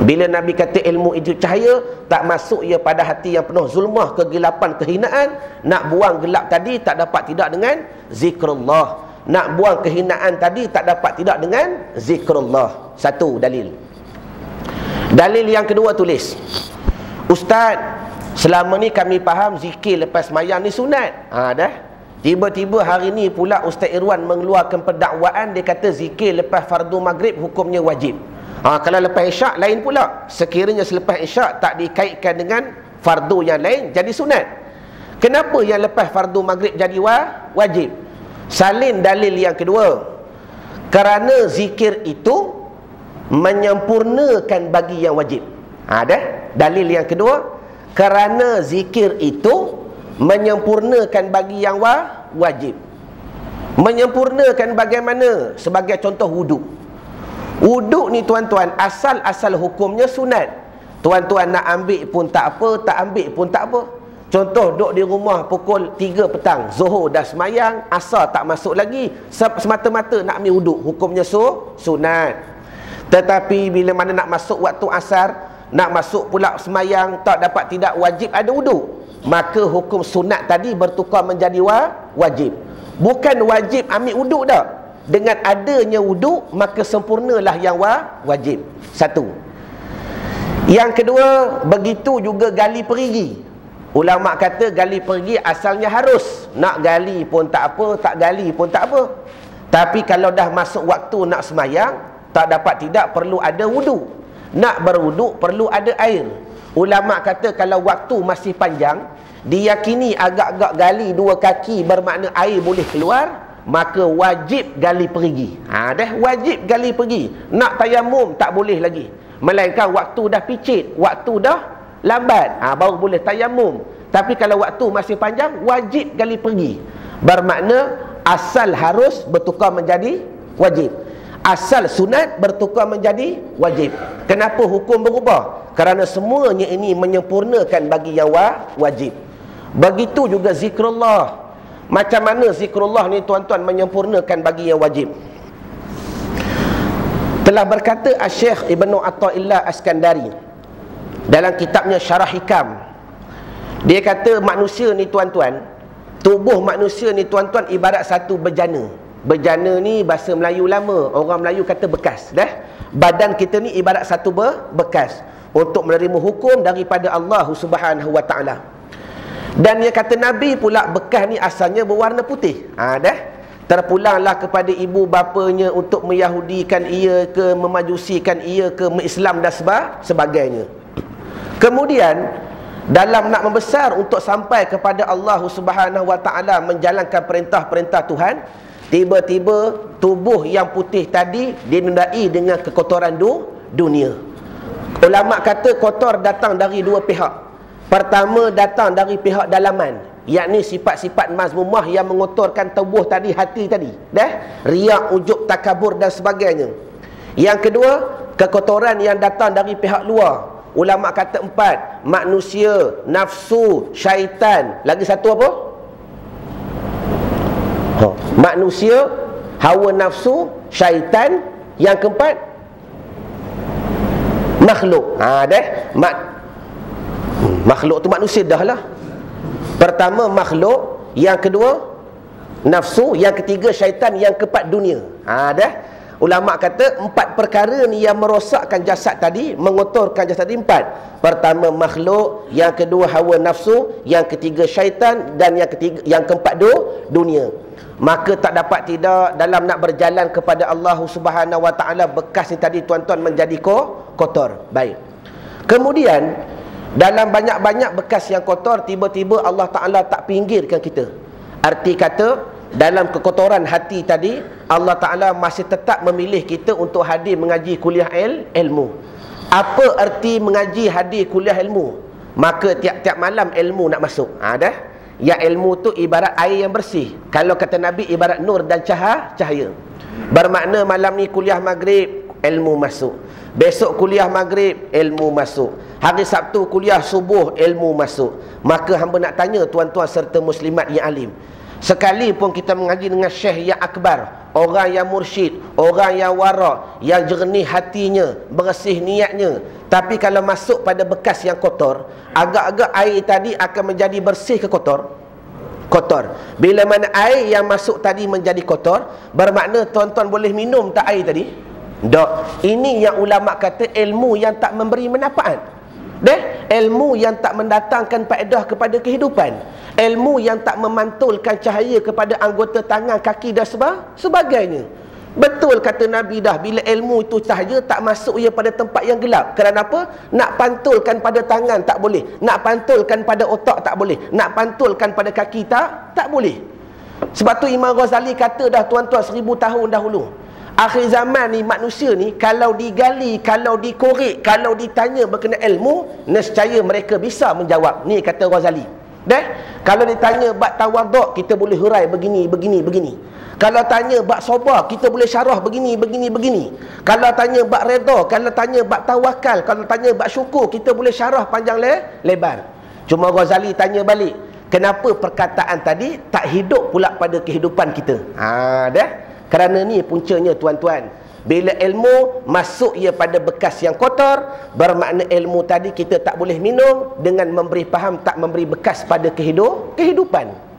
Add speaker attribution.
Speaker 1: Bila Nabi kata ilmu itu cahaya, tak masuk ia pada hati yang penuh zulmah, kegelapan, kehinaan. Nak buang gelap tadi tak dapat tidak dengan zikrullah. Nak buang kehinaan tadi tak dapat tidak dengan zikrullah. Satu dalil. Dalil yang kedua tulis. Ustaz, selama ni kami faham zikir lepas mayang ni sunat. Ha dah. Tiba-tiba hari ni pula Ustaz Irwan mengeluarkan pendakwaan dia kata zikir lepas fardu maghrib hukumnya wajib. Ha, kalau lepas isyak lain pula. Sekiranya selepas isyak tak dikaitkan dengan fardu yang lain jadi sunat. Kenapa yang lepas fardu maghrib jadi wa, wajib? Salin dalil yang kedua. Kerana zikir itu menyempurnakan bagi yang wajib. Ha, ada dalil yang kedua. Kerana zikir itu menyempurnakan bagi yang wa, wajib. Menyempurnakan bagaimana? Sebagai contoh wuduk. Wuduk ni tuan-tuan asal-asal hukumnya sunat. Tuan-tuan nak ambil pun tak apa, tak ambil pun tak apa. Contoh duduk di rumah pukul 3 petang, Zuhur dah semayang, asar tak masuk lagi, semata-mata nak ambil wuduk. Hukumnya su sunat. Tetapi bila mana nak masuk waktu asar, nak masuk pula semayang, tak dapat tidak wajib ada wuduk. Maka hukum sunat tadi bertukar menjadi wa wajib. Bukan wajib ambil wuduk dah dengan adanya wuduk maka sempurnalah yang wa wajib. Satu. Yang kedua begitu juga gali perigi. Ulama kata gali perigi asalnya harus. Nak gali pun tak apa tak gali pun tak apa. Tapi kalau dah masuk waktu nak semayang tak dapat tidak perlu ada wuduk nak berwuduk perlu ada air. Ulama kata kalau waktu masih panjang diyakini agak-agak gali dua kaki bermakna air boleh keluar maka wajib gali pergi. Ha dah wajib gali pergi. Nak tayamum tak boleh lagi. Melainkan waktu dah picit, waktu dah lambat, ha baru boleh tayamum. Tapi kalau waktu masih panjang wajib gali pergi. Bermakna asal harus bertukar menjadi wajib. Asal sunat bertukar menjadi wajib. Kenapa hukum berubah? Kerana semuanya ini menyempurnakan bagi yang wajib. Begitu juga zikrullah. Macam mana zikrullah ni tuan-tuan menyempurnakan bagi yang wajib? Telah berkata Asy-Syaikh Ibnu Athaillah Askandari dalam kitabnya Syarah Hikam. Dia kata manusia ni tuan-tuan, tubuh manusia ni tuan-tuan ibarat satu bejana. Bejana ni bahasa Melayu lama, orang Melayu kata bekas, dah. Badan kita ni ibarat satu be bekas untuk menerima hukum daripada Allah Subhanahu Wa Taala. Dan dia kata Nabi pula bekas ni asalnya berwarna putih. Ha, dah. Terpulanglah kepada ibu bapanya untuk meyahudikan ia ke, memajusikan ia ke, mengislam dan sebagainya. Kemudian, dalam nak membesar untuk sampai kepada Allah Subhanahu Wa Taala menjalankan perintah-perintah Tuhan, tiba-tiba tubuh yang putih tadi dinodai dengan kekotoran du, dunia. Ulama kata kotor datang dari dua pihak. Pertama datang dari pihak dalaman yakni sifat-sifat mazmumah yang mengotorkan tubuh tadi hati tadi dah? Riak ujub takabur dan sebagainya. Yang kedua kekotoran yang datang dari pihak luar. Ulama kata empat manusia nafsu syaitan. Lagi satu apa? Ha. manusia hawa nafsu syaitan. Yang keempat makhluk. Ha mak Makhluk tu manusia dah lah Pertama makhluk Yang kedua Nafsu Yang ketiga syaitan Yang keempat dunia ha, dah Ulama kata empat perkara ni yang merosakkan jasad tadi, mengotorkan jasad tadi empat. Pertama makhluk, yang kedua hawa nafsu, yang ketiga syaitan dan yang ketiga yang keempat du, dunia. Maka tak dapat tidak dalam nak berjalan kepada Allah Subhanahu Wa Taala bekas ni tadi tuan-tuan menjadi ko, kotor. Baik. Kemudian dalam banyak-banyak bekas yang kotor Tiba-tiba Allah Ta'ala tak pinggirkan kita. Arti kata Dalam kekotoran hati tadi Allah Ta'ala masih tetap memilih kita Untuk hadir mengaji kuliah il, ilmu. Apa arti mengaji hadir kuliah ilmu? Maka tiap-tiap malam ilmu nak masuk. Ha, dah? Yang ilmu tu ibarat air yang bersih. Kalau kata Nabi ibarat nur dan cahaya. Bermakna malam ni kuliah maghrib Ilmu masuk. Besok kuliah maghrib Ilmu masuk Hari Sabtu kuliah subuh Ilmu masuk Maka hamba nak tanya tuan-tuan serta muslimat yang alim Sekalipun kita mengaji dengan syekh yang akbar, orang yang mursyid, orang yang warak, yang jernih hatinya, bersih niatnya, tapi kalau masuk pada bekas yang kotor, agak-agak air tadi akan menjadi bersih ke kotor? Kotor. Bila mana air yang masuk tadi menjadi kotor, bermakna tuan-tuan boleh minum tak air tadi? Tak. Ini yang ulama kata ilmu yang tak memberi manfaat. Deh, ilmu yang tak mendatangkan faedah kepada kehidupan. Ilmu yang tak memantulkan cahaya kepada anggota tangan, kaki dan sebagainya. Betul kata Nabi dah bila ilmu itu cahaya tak masuk ia pada tempat yang gelap. Kerana apa? Nak pantulkan pada tangan tak boleh. Nak pantulkan pada otak tak boleh. Nak pantulkan pada kaki tak tak boleh. Sebab tu Imam Ghazali kata dah tuan-tuan seribu tahun dahulu akhir zaman ni manusia ni kalau digali, kalau dikorek, kalau ditanya berkenaan ilmu, nescaya mereka bisa menjawab. Ni kata Ghazali. Deh, kalau ditanya bab tawaduk, kita boleh hurai begini, begini, begini. Kalau tanya bab sabar, kita boleh syarah begini, begini, begini. Kalau tanya bab redha, kalau tanya bab tawakal, kalau tanya bab syukur, kita boleh syarah panjang le lebar. Cuma Ghazali tanya balik, kenapa perkataan tadi tak hidup pula pada kehidupan kita? Ha, deh. Kerana ni puncanya tuan-tuan. Bila ilmu masuk ia pada bekas yang kotor, bermakna ilmu tadi kita tak boleh minum dengan memberi faham tak memberi bekas pada kehidupan.